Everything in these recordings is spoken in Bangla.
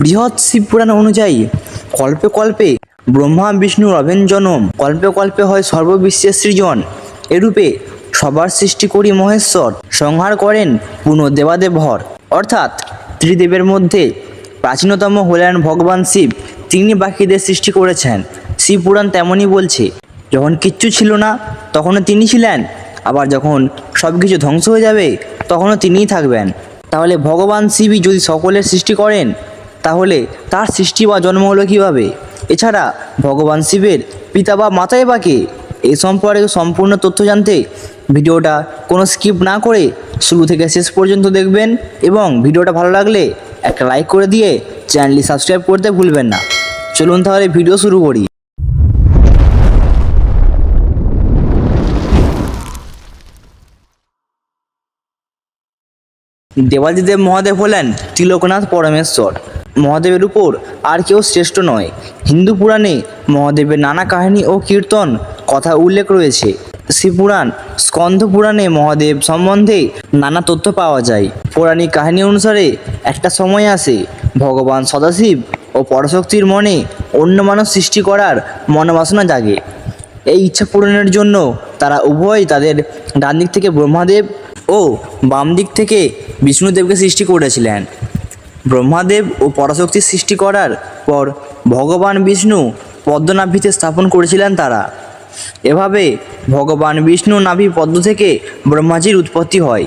বৃহৎ শিবপুরাণ অনুযায়ী কল্পে কল্পে ব্রহ্মা বিষ্ণুর অভেন জনম কল্পে কল্পে হয় সর্ববিশ্বের সৃজন। এরূপে সবার সৃষ্টি করি মহেশ্বর, সংহার করেন পুনঃ দেবাদেব হর। অর্থাৎ ত্রিদেবের মধ্যে প্রাচীনতম হলেন ভগবান শিব, তিনি বাকিদের সৃষ্টি করেছেন। শিব পুরাণ তেমনই বলছে, যখন কিচ্ছু ছিল না, তখনও তিনি ছিলেন। আবার যখন সব কিছু ধ্বংস হয়ে যাবে, তখনও তিনিই থাকবেন। তাহলে ভগবান শিবই যদি সকলের সৃষ্টি করেন তাহলে তার সৃষ্টি বা জন্ম হলো কীভাবে? এছাড়া ভগবান শিবের পিতা বা মাতাই বা কে? এই সম্পর্কে সম্পূর্ণ তথ্য জানতে ভিডিওটা কোনো স্কিপ না করে শুরু থেকে শেষ পর্যন্ত দেখবেন এবং ভিডিওটা ভালো লাগলে একটা লাইক করে দিয়ে চ্যানেলটি সাবস্ক্রাইব করতে ভুলবেন না। চলুন তাহলে ভিডিও শুরু করি। দেবাদিদেব মহাদেব হলেন তিলকনাথ পরমেশ্বর। মহাদেবের উপর আর কেউ শ্রেষ্ঠ নয়। হিন্দু পুরাণে মহাদেবের নানা কাহিনী ও কীর্তন কথা উল্লেখ রয়েছে। শিবপুরাণ স্কন্ধ পুরাণে মহাদেব সম্বন্ধে নানা তথ্য পাওয়া যায়। পৌরাণিক কাহিনী অনুসারে একটা সময় আসে, ভগবান সদাশিব ও পরশক্তির মনে অন্য মানুষ সৃষ্টি করার মনোবাসনা জাগে। এই ইচ্ছা পূরণের জন্য তারা উভয়ই তাদের ডান দিক থেকে ব্রহ্মাদেব ও বাম দিক থেকে বিষ্ণুদেবকে সৃষ্টি করেছিলেন। ব্রহ্মাদেব ও পরাশক্তির সৃষ্টি করার পর ভগবান বিষ্ণু পদ্মনাভিতে স্থাপন করেছিলেন তারা। এভাবে ভগবান বিষ্ণু নাভি পদ্ম থেকে ব্রহ্মাজির উৎপত্তি হয়।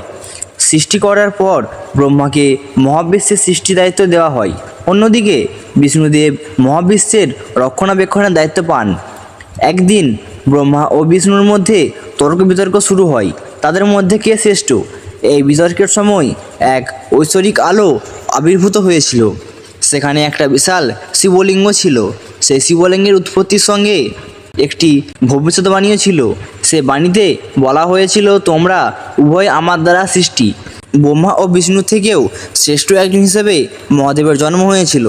সৃষ্টি করার পর ব্রহ্মাকে মহাবিশ্বের সৃষ্টি দায়িত্ব দেওয়া হয়। অন্যদিকে বিষ্ণুদেব মহাবিশ্বের রক্ষণাবেক্ষণের দায়িত্ব পান। একদিন ব্রহ্মা ও বিষ্ণুর মধ্যে তর্ক বিতর্ক শুরু হয়। তাদের মধ্যে কে শ্রেষ্ঠ? এই বিতর্কের সময় এক ঐশ্বরিক আলো আবির্ভূত হয়েছিল। সেখানে একটা বিশাল শিবলিঙ্গ ছিল। সেই শিবলিঙ্গের উৎপত্তির সঙ্গে একটি ভবিষ্যৎবাণীও ছিল। সে বাণীতে বলা হয়েছিল, তোমরা উভয় আমার দ্বারা সৃষ্টি। ব্রহ্মা ও বিষ্ণু থেকেও শ্রেষ্ঠ একজন হিসেবে মহাদেবের জন্ম হয়েছিল।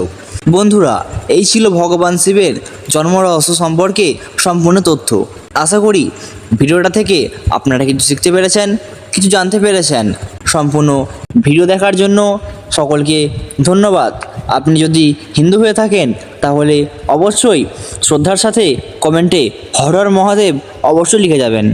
বন্ধুরা, এই ছিল ভগবান শিবের জন্ম রহস্য সম্পর্কে সম্পূর্ণ তথ্য। আশা করি ভিডিওটা থেকে আপনারা কিছু শিখতে পেরেছেন। কিছু জানতে পেরেছেন সম্পূর্ণ ভিডিও দেখার জন্য সকলকে ধন্যবাদ। আপনি যদি হিন্দু হয়ে থাকেন, তাহলে অবশ্যই শ্রদ্ধার সাথে কমেন্টে হরর মহাদেব অবশ্যই লিখে যাবেন।